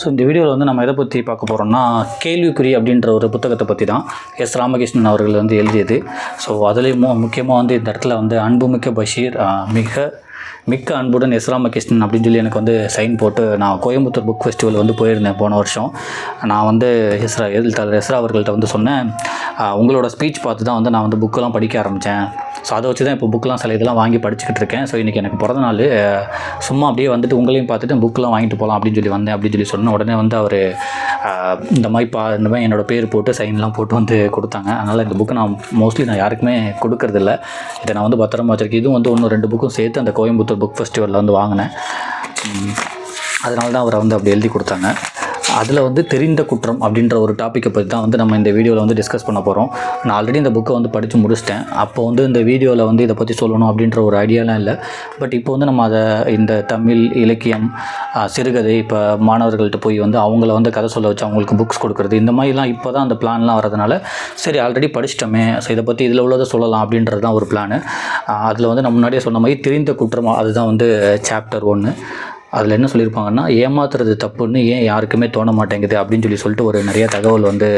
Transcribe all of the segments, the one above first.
So இந்த வீடியோவில் வந்து நம்ம எதை பற்றி பார்க்க போகிறோம்னா கேள்விக்குறி அப்படின்ற ஒரு புத்தகத்தை பற்றி தான் எஸ் ராமகிருஷ்ணன் அவர்கள் வந்து எழுதியது. ஸோ அதுலேயும் முக்கியமாக வந்து இந்த இடத்துல வந்து அன்புமிக்க பஷீர் மிக மிக்க அன்புடன் எஸ்ராமகிருஷ்ணன் அப்படின்னு சொல்லி எனக்கு வந்து சைன் போட்டு நான் கோயம்புத்தூர் புக் ஃபெஸ்டிவல் வந்து போயிருந்தேன் போன வருஷம். நான் வந்து எஸ்ரா எழுத்தாளர் எஸ்ரா அவர்கள்ட்ட வந்து சொன்னேன். உங்களோட ஸ்பீச் பார்த்து தான் வந்து நான் வந்து புக்கெல்லாம் படிக்க ஆரம்பித்தேன் ஸோ அதை வச்சு தான் இப்போ புக்கெலாம் சில இதெல்லாம் வாங்கி படிச்சுக்கிட்டு இருக்கேன். ஸோ இன்றைக்கி எனக்கு பிறந்த நாள். சும்மா அப்படியே வந்துட்டு உங்களையும் பார்த்துட்டு புக்கெலாம் வாங்கிட்டு போகலாம் அப்படின்னு சொல்லி வந்தேன் அப்படின்னு சொல்லி சொன்ன உடனே வந்து அவர் இந்த மாதிரி பா இந்த மாதிரி என்னோடய பேர் போட்டு சைன்லாம் போட்டு வந்து கொடுத்தாங்க. அதனால் இந்த புக்கு நான் மோஸ்ட்லி நான் யாருக்குமே கொடுக்கறதில்ல. இதை நான் வந்து பத்திரமா வச்சுருக்கேன். இதுவும் வந்து ஒன்று ரெண்டு புக்கும் சேர்த்து அந்த கோயம்புத்தூர் புக் ஃபெஸ்டிவலில் வந்து வாங்கினேன். அதனால தான் அவரை வந்து அப்படி எழுதி கொடுத்தாங்க. அதில் வந்து தெரிந்த குற்றம் அப்படின்ற ஒரு டாப்பிக்கை பற்றி தான் வந்து நம்ம இந்த வீடியோவில் வந்து டிஸ்கஸ் பண்ண போகிறோம் நான் ஆல்ரெடி இந்த புக்கை வந்து படித்து முடிச்சிட்டேன். அப்போ வந்து இந்த வீடியோவில் வந்து இதை பற்றி சொல்லணும் அப்படின்ற ஒரு ஐடியாலாம் இல்லை. பட் இப்போ வந்து நம்ம அதை இந்த தமிழ் இலக்கியம் சிறுகதை இப்போ மாணவர்கள்ட்ட போய் வந்து அவங்கள வந்து கதை சொல்ல வச்சு அவங்களுக்கு புக்ஸ் கொடுக்குறது இந்த மாதிரிலாம் இப்போ தான் அந்த பிளான்லாம் வரதுனால சரி ஆல்ரெடி படிச்சிட்டோமே. ஸோ இதை பற்றி இதில் உள்ளதை சொல்லலாம் அப்படின்றது தான் ஒரு பிளான் அதில் வந்து நம்ம முன்னாடியே சொன்ன மாதிரி தெரிந்த குற்றம் அதுதான் வந்து சாப்டர் ஒன்று அதில் என்ன சொல்லியிருப்பாங்கன்னா ஏமாத்துறது தப்புன்னு ஏன் யாருக்குமே தோண மாட்டேங்குது அப்படின்னு சொல்லி சொல்லிட்டு ஒரு நிறைய தகவல் வந்து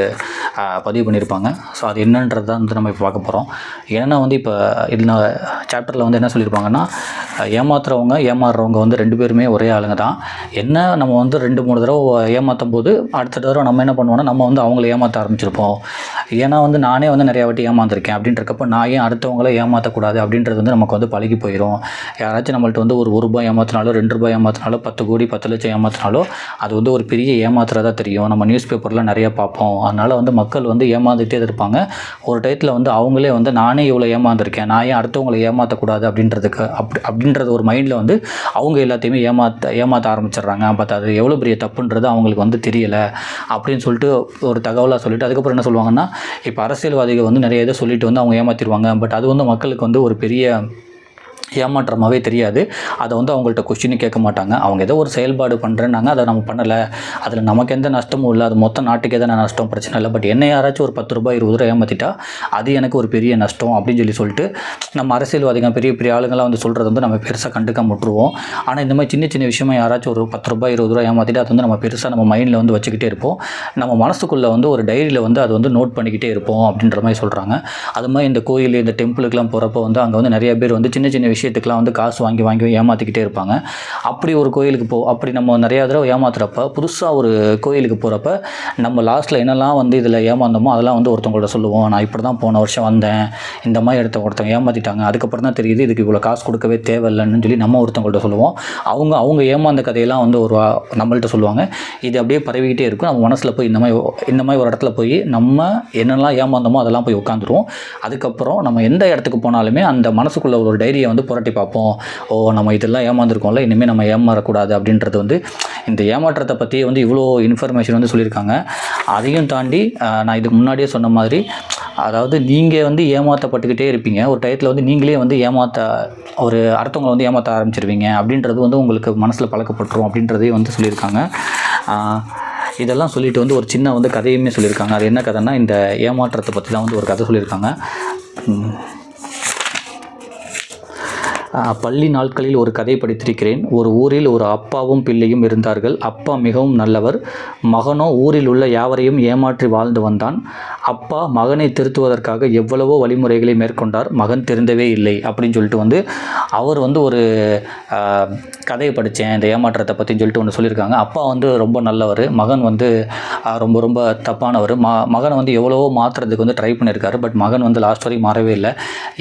பதிவு பண்ணியிருப்பாங்க. ஸோ அது என்னன்றது தான் வந்து நம்ம இப்போ பார்க்க போகிறோம் ஏன்னா வந்து இப்போ இதில் சாப்டரில் வந்து என்ன சொல்லியிருப்பாங்கன்னா ஏமாத்துறவங்க ஏமாறுறவங்க வந்து ரெண்டு பேருமே ஒரே ஆளுங்க தான். என்ன நம்ம வந்து ரெண்டு மூணு தடவை ஏமாற்றும் போது அடுத்த தடவை நம்ம என்ன பண்ணுவோம்னா நம்ம வந்து அவங்கள ஏமாற்ற ஆரம்பிச்சிருப்போம். ஏன்னா வந்து நானே வந்து நிறையா வாட்டி ஏமாந்துருக்கேன் அப்படின்றக்கப்ப நான் ஏன் அடுத்தவங்கள ஏமாற்றக்கூடாது அப்படின்றது வந்து நமக்கு வந்து பழகி போயிடும் யாராச்சும் நம்மள்ட்ட வந்து ஒரு ஒரு ரூபாய் ஏமாத்தினாலோ ரெண்டு ரூபாய் ஏமாத்தினாலோ பத்து கோடி பத்து லட்சம் ஏமாத்தினாலோ அது வந்து ஒரு பெரிய ஏமாத்துறதா தெரியும். நம்ம நியூஸ் பேப்பர்லாம் நிறைய பார்ப்போம். அதனால் வந்து மக்கள் வந்து ஏமாந்துகிட்டே இருப்பாங்க. ஒரு டயத்தில் வந்து அவங்களே வந்து நானே இவ்வளோ ஏமாந்துருக்கேன். நான் ஏன் அடுத்தவங்களை ஏமாற்றக்கூடாது அப்படின்றதுக்கு அப்படி அப்படின்றது ஒரு மைண்டில் வந்து அவங்க எல்லாத்தையுமே ஏமாற்ற ஏமாற்ற ஆரம்பிச்சிடுறாங்க. பட் அது எவ்வளோ பெரிய தப்புன்றது அவங்களுக்கு வந்து தெரியலை. அப்படின்னு சொல்லிட்டு ஒரு தகவலாக சொல்லிட்டு அதுக்கப்புறம் என்ன சொல்லுவாங்கன்னா இப்போ அரசியல்வாதிகள் வந்து நிறைய இதை சொல்லிட்டு வந்து அவங்க ஏமாற்றிடுவாங்க பட் அது வந்து மக்களுக்கு வந்து ஒரு பெரிய ஏமாற்றமாகவே தெரியாது. அதை வந்து அவங்கள்ட்ட கொஸ்டின் கேட்க மாட்டாங்க. அவங்க ஏதோ ஒரு செயல்பாடு பண்ணுறேன்னாங்க அதை நம்ம பண்ணலை. அதில் நமக்கு எந்த நஷ்டமும் இல்லை. அது மொத்த நாட்டுக்கு எதனா நஷ்டம் பிரச்சனை இல்லை. பட் என்ன யாராச்சும் ஒரு பத்து ரூபாய் இருபது ரூபாய் ஏமாற்றிட்டா அது எனக்கு ஒரு பெரிய நஷ்டம் அப்படின்னு சொல்லி சொல்லிட்டு நம்ம அரசியல்வாதிகள் பெரிய பெரிய ஆளுங்களாம் வந்து சொல்கிறது வந்து நம்ம பெருசாக கண்டுக்க முட்டுருவோம். ஆனால் இந்த மாதிரி சின்ன சின்ன விஷயமா யாராச்சும் ஒரு பத்து ரூபாய் இருபது ரூபாய் ஏமாற்றிட்டு அது வந்து நம்ம பெருசாக நம்ம மைண்டில் வந்து வச்சுக்கிட்டே இருப்போம். நம்ம மனசுக்குள்ளே வந்து ஒரு டைரியில் வந்து அது வந்து நோட் பண்ணிக்கிட்டே இருப்போம் அப்படின்ற மாதிரி சொல்கிறாங்க அது மாதிரி இந்த கோயில் இந்த டெம்பிளுக்குலாம் போகிறப்போ வந்து அங்கே வந்து நிறைய பேர் வந்து சின்ன சின்ன விஷயம் விஷயத்துக்கெலாம் வந்து காசு வாங்கி வாங்கி ஏமாற்றிக்கிட்டே இருப்பாங்க. அப்படி ஒரு கோயிலுக்கு போ அப்படி நம்ம நிறையா தடவை ஏமாத்துறப்ப புதுசாக ஒரு கோயிலுக்கு போகிறப்ப நம்ம லாஸ்ட்டில் என்னெல்லாம் வந்து இதில் ஏமாந்தோமோ அதெல்லாம் வந்து ஒருத்தவங்கள்ட்ட சொல்லுவோம். நான் இப்படி தான் போன வருஷம் வந்தேன். இந்த மாதிரி இடத்த ஒருத்தவங்க ஏமாற்றிட்டாங்க அதுக்கப்புறம் தான் தெரியுது இதுக்கு இவ்வளோ காசு கொடுக்கவே தேவையில்லைன்னு சொல்லி நம்ம ஒருத்தவங்கள்ட்ட சொல்லுவோம். அவங்க அவங்க ஏமாந்த கதையெல்லாம் வந்து ஒரு வா- நம்மள்ட்ட சொல்லுவாங்க. இது அப்படியே பரவிக்கிட்டே இருக்கும். நம்ம மனசில் போய் இந்த மாதிரி இந்த மாதிரி ஒரு இடத்துல போய் நம்ம என்னெல்லாம் ஏமாந்தோமோ அதெல்லாம் போய் உட்காந்துருவோம் அதுக்கப்புறம் நம்ம எந்த இடத்துக்கு போனாலுமே அந்த மனசுக்குள்ள ஒரு டைரியை வந்து புரட்டி பார்ப்போம். ஓ நம்ம இதெல்லாம் ஏமாந்துருக்கோம்ல இனிமேல் நம்ம ஏமாறக்கூடாது அப்படின்றது வந்து இந்த ஏமாற்றத்தை பற்றி வந்து இவ்வளோ இன்ஃபர்மேஷன் வந்து சொல்லியிருக்காங்க. அதையும் தாண்டி நான் இதுக்கு முன்னாடியே சொன்ன மாதிரி அதாவது நீங்கள் வந்து ஏமாற்றப்பட்டுக்கிட்டே இருப்பீங்க. ஒரு டயத்தில் வந்து நீங்களே வந்து ஏமாற்ற ஒரு அடுத்தவங்களை வந்து ஏமாற்ற ஆரம்பிச்சிருவீங்க அப்படின்றது வந்து உங்களுக்கு மனசில் பழக்கப்பட்டுரும் அப்படின்றதையும் வந்து சொல்லியிருக்காங்க. இதெல்லாம் சொல்லிட்டு வந்து ஒரு சின்ன வந்து கதையுமே சொல்லியிருக்காங்க. அது என்ன கதைன்னா இந்த ஏமாற்றத்தை பற்றி தான் வந்து ஒரு கதை சொல்லியிருக்காங்க. பள்ளி நாட்களில் ஒரு கதை படித்திருக்கிறேன். ஒரு ஊரில் ஒரு அப்பாவும் பிள்ளையும் இருந்தார்கள். அப்பா மிகவும் நல்லவர். மகனோ ஊரில் உள்ள யாவரையும் ஏமாற்றி வாழ்ந்து வந்தான். அப்பா மகனை திருத்துவதற்காக எவ்வளவோ வழிமுறைகளை மேற்கொண்டார். மகன் திருந்தவே இல்லை அப்படின்னு சொல்லிட்டு வந்து அவர் வந்து ஒரு கதையை படித்தேன். இந்த ஏமாற்றத்தை பற்றின்னு சொல்லிட்டு ஒன்று சொல்லியிருக்காங்க. அப்பா வந்து ரொம்ப நல்லவர். மகன் வந்து ரொம்ப ரொம்ப தப்பானவர். ம மகனை வந்து எவ்வளவோ மாற்றுறதுக்கு வந்து ட்ரை பண்ணியிருக்காரு. பட் மகன் வந்து லாஸ்ட் வரைக்கும் மாறவே இல்லை.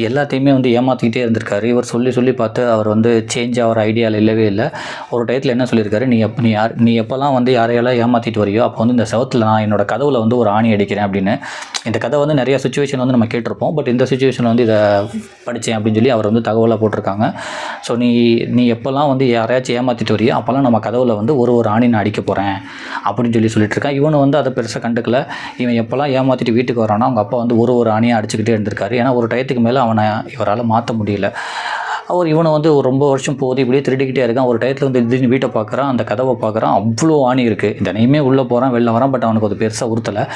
எல்லாத்தையுமே வந்து ஏமாற்றிக்கிட்டே இருந்திருக்காரு. இவர் சொல்லி சொல்லி சொல்லி பார்த்து அவர் வந்து சேஞ்ச் ஆகிற ஐடியாவில் இல்லவே இல்லை. ஒரு டயத்தில் என்ன சொல்லியிருக்காரு? நீ எப்போ நீ யார் நீ எப்போல்லாம் வந்து யாரையெல்லாம் ஏமாற்றிட்டு வரியோ அப்போ வந்து இந்த செவத்தில் நான் என்னோட கதவில் வந்து ஒரு ஆணி அடிக்கிறேன் அப்படின்னு. இந்த கதை வந்து நிறைய சுச்சுவேஷன் வந்து நம்ம கேட்டிருப்போம். பட் இந்த சுச்சுவேஷன் வந்து இதை படித்தேன் அப்படின்னு சொல்லி அவர் வந்து தகவலாக போட்டிருக்காங்க. ஸோ நீ நீ எப்போல்லாம் வந்து யாரையாச்சும் ஏமாற்றிட்டு வரியோ அப்போல்லாம் நம்ம கதவில் வந்து ஒரு ஒரு ஆணி நான் அடிக்க போகிறேன் அப்படின்னு சொல்லி சொல்லிட்டு இருக்கான். இவனு வந்து அதை பெருசாக கண்டுக்கல. இவன் எப்போல்லாம் ஏமாற்றிட்டு வீட்டுக்கு வரானோ அவங்க அப்பா வந்து ஒரு ஒரு ஆணியாக அடிச்சுக்கிட்டே இருந்திருக்காரு. ஏன்னா ஒரு டயத்துக்கு மேலே அவனை இவரால் மாற்ற முடியல. அவர் இவனை வந்து ஒரு ரொம்ப வருஷம் போகுது இப்படியே திருடிக்கிட்டே இருக்கான். ஒரு டயத்தில் வந்து திடீர்னு வீட்டை பார்க்குறான் அந்த கதவை பார்க்குறான். அவ்வளோ ஆணி இருக்குது தினையுமே உள்ளே போகிறான் வெளில வரான் பட் அவனுக்கு அது பெருசாக உறுத்தலை.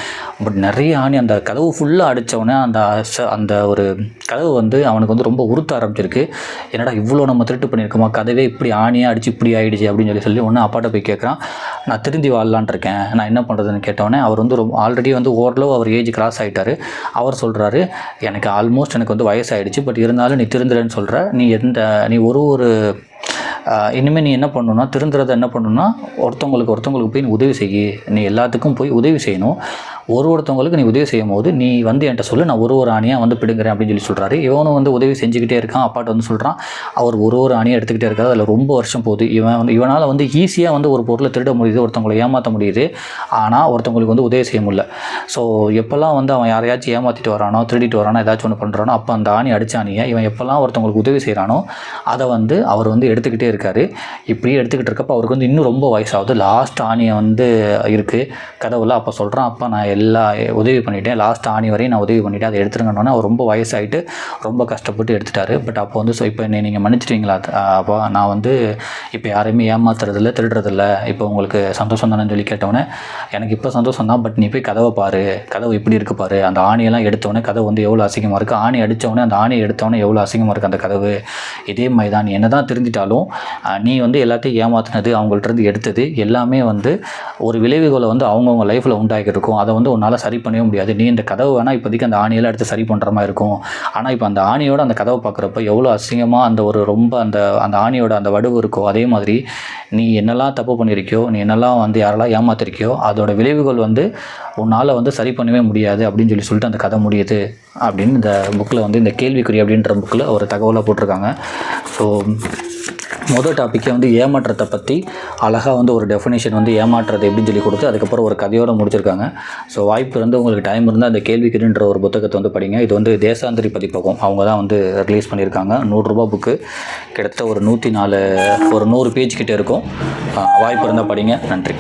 பட் நிறைய ஆணி அந்த கதவு ஃபுல்லாக அடித்தவொடனே அந்த ச- அந்த ஒரு கதவு வந்து அவனுக்கு வந்து ரொம்ப உறுத்த ஆரம்பிச்சிருக்கு. என்னடா இவ்வளோ நம்ம திருட்டு பண்ணியிருக்கோமா? கதவே இப்படி ஆணியாக அடிச்சு இப்படி ஆகிடுச்சு அப்படின்னு சொல்லி சொல்லி ஒன்று அப்பாட்ட போய் கேட்குறான். நான் திருந்தி வாழலான் இருக்கேன். நான் என்ன பண்ணுறதுன்னு கேட்டோன்னே அவர் வந்து ரொம்ப ஆல்ரெடி வந்து ஓரளவு அவர் ஏஜ் கிராஸ் ஆகிட்டாரு அவர் சொல்கிறாரு எனக்கு ஆல்மோஸ்ட் எனக்கு வந்து வயசாயிடுச்சு பட் இருந்தாலும் நீ திருந்துறேன்னு சொல்கிற நீ எந்த நீ ஒரு ஒரு இனிமேல் நீ என்ன பண்ணணும்னா திருந்துறதை என்ன பண்ணணும்னா ஒருத்தவங்களுக்கு ஒருத்தவங்களுக்கு போய் நீ உதவி செய்ய நீ எல்லாத்துக்கும் போய் உதவி செய்யணும். ஒரு ஒருத்தவங்களுக்கு நீ உதவி செய்யும் போது நீ வந்து என்கிட்ட சொல்லு நான் ஒரு ஒரு ஆணியாக வந்து பிடுங்குறேன் அப்படின்னு சொல்லி சொல்கிறாரு இவனும் வந்து உதவி செஞ்சுக்கிட்டே இருக்கான் அப்பாட்ட வந்து சொல்கிறான் அவர் ஒரு ஒரு ஆணியாக எடுத்துக்கிட்டே இருக்காரு. அதில் ரொம்ப வருஷம் போகுது. இவன் வந்து இவனால் வந்து ஈஸியாக வந்து ஒரு பொருளை திருட முடியுது ஒருத்தவங்களை ஏமாற்ற முடியுது. ஆனால் ஒருத்தவங்களுக்கு வந்து உதவி செய்ய முடியல. ஸோ எப்போல்லாம் வந்து அவன் யாரையாச்சும் ஏமாற்றிட்டு வரானோ திருடிட்டு வரானோ ஏதாச்சும் ஒன்று பண்ணுறானோ அப்போ அந்த ஆணி அடித்தானியை இவன் எப்போல்லாம் ஒருத்தவங்களுக்கு உதவி செய்கிறானோ அதை வந்து அவர் வந்து எடுத்துக்கிட்டே இருக்காரு. இப்படியே எடுத்துக்கிட்டு இருக்கப்போ அவருக்கு வந்து இன்னும் ரொம்ப வயசாகுது. லாஸ்ட் ஆணியை வந்து இருக்குது கதவுல அப்போ சொல்கிறான் அப்பா நான் எல்லா உதவி பண்ணிவிட்டேன் லாஸ்ட் ஆணி வரையும் நான் உதவி பண்ணிவிட்டு அதை எடுத்துருங்கன்னொன்னே அவர் ரொம்ப வயசாயிட்டு ரொம்ப கஷ்டப்பட்டு எடுத்துட்டாரு. பட் அப்போ வந்து ஸோ இப்போ என்னை நீங்கள் மன்னிச்சிட்டிங்களா? அப்போ நான் வந்து இப்போ யாரையுமே ஏமாத்துறதில்ல திருடுறதில்ல. இப்போ உங்களுக்கு சந்தோஷம் தானேன்னு சொல்லி கேட்டவொடனே எனக்கு இப்போ சந்தோஷம் தான். பட் நீ போய் கதவை பாரு. கதவு இப்படி இருக்கு பாரு. அந்த ஆணியெல்லாம் எடுத்தவொடனே கதவு வந்து எவ்வளோ அசிங்கமாக இருக்குது ஆணி அடித்தவொடனே அந்த ஆணியை எடுத்தவொடனே எவ்வளோ அசிங்கமாக இருக்குது அந்த கதவு. இதே மாதிரி தான் நீ என்ன தான் தெரிஞ்சிட்டாலும் நீ வந்து எல்லாத்தையும் ஏமாத்தினது அவங்கள்ட்ட இருந்து எடுத்தது எல்லாமே வந்து ஒரு விளைவுகளை வந்து அவங்கவுங்க லைஃப்பில் உண்டாக்கி இருக்கும். அதை வந்து உன்னால் சரி பண்ணவே முடியாது. நீ இந்த கதவு வேணால் இப்போதைக்கு அந்த ஆணியெல்லாம் எடுத்து சரி பண்ணுற மாதிரி இருக்கும். ஆனால் இப்போ அந்த ஆணியோட அந்த கதவை பார்க்குறப்ப எவ்வளோ அசிங்கமாக அந்த ஒரு ரொம்ப அந்த அந்த ஆணியோட அந்த வடுவு இருக்கோ அதே மாதிரி நீ என்னெல்லாம் தப்பு பண்ணியிருக்கியோ நீ என்னெல்லாம் வந்து யாரெல்லாம் ஏமாத்திருக்கியோ அதோட விளைவுகள் வந்து உன்னால் வந்து சரி பண்ணவே முடியாது அப்படின்னு சொல்லி சொல்லிட்டு அந்த கதை முடியுது அப்படின்னு இந்த புக்கில் வந்து இந்த கேள்விக்குறி அப்படின்ற புக்கில் ஒரு தகவலாக போட்டிருக்காங்க. ஸோ மொதல் டாப்பிக்கே வந்து ஏமாற்றத்தை பற்றி அழகாக வந்து ஒரு டெஃபினேஷன் வந்து ஏமாற்றுறது எப்படின்னு சொல்லி கொடுத்து அதுக்கப்புறம் ஒரு கதையோடு முடிச்சிருக்காங்க. ஸோ வாய்ப்பு இருந்து உங்களுக்கு டைம் இருந்தால் அந்த கேள்விக்குறின்ற ஒரு புத்தகத்தை வந்து படிங்க. இது வந்து தேசாந்திரி பதிப்பகம். அவங்க தான் வந்து ரிலீஸ் பண்ணியிருக்காங்க. நூறுரூபா புக்கு கிட்டத்தட்ட ஒரு நூற்றி நாலு ஒரு நூறு பேஜ் கிட்டே இருக்கும். வாய்ப்பு இருந்தால் படிங்க. நன்றி.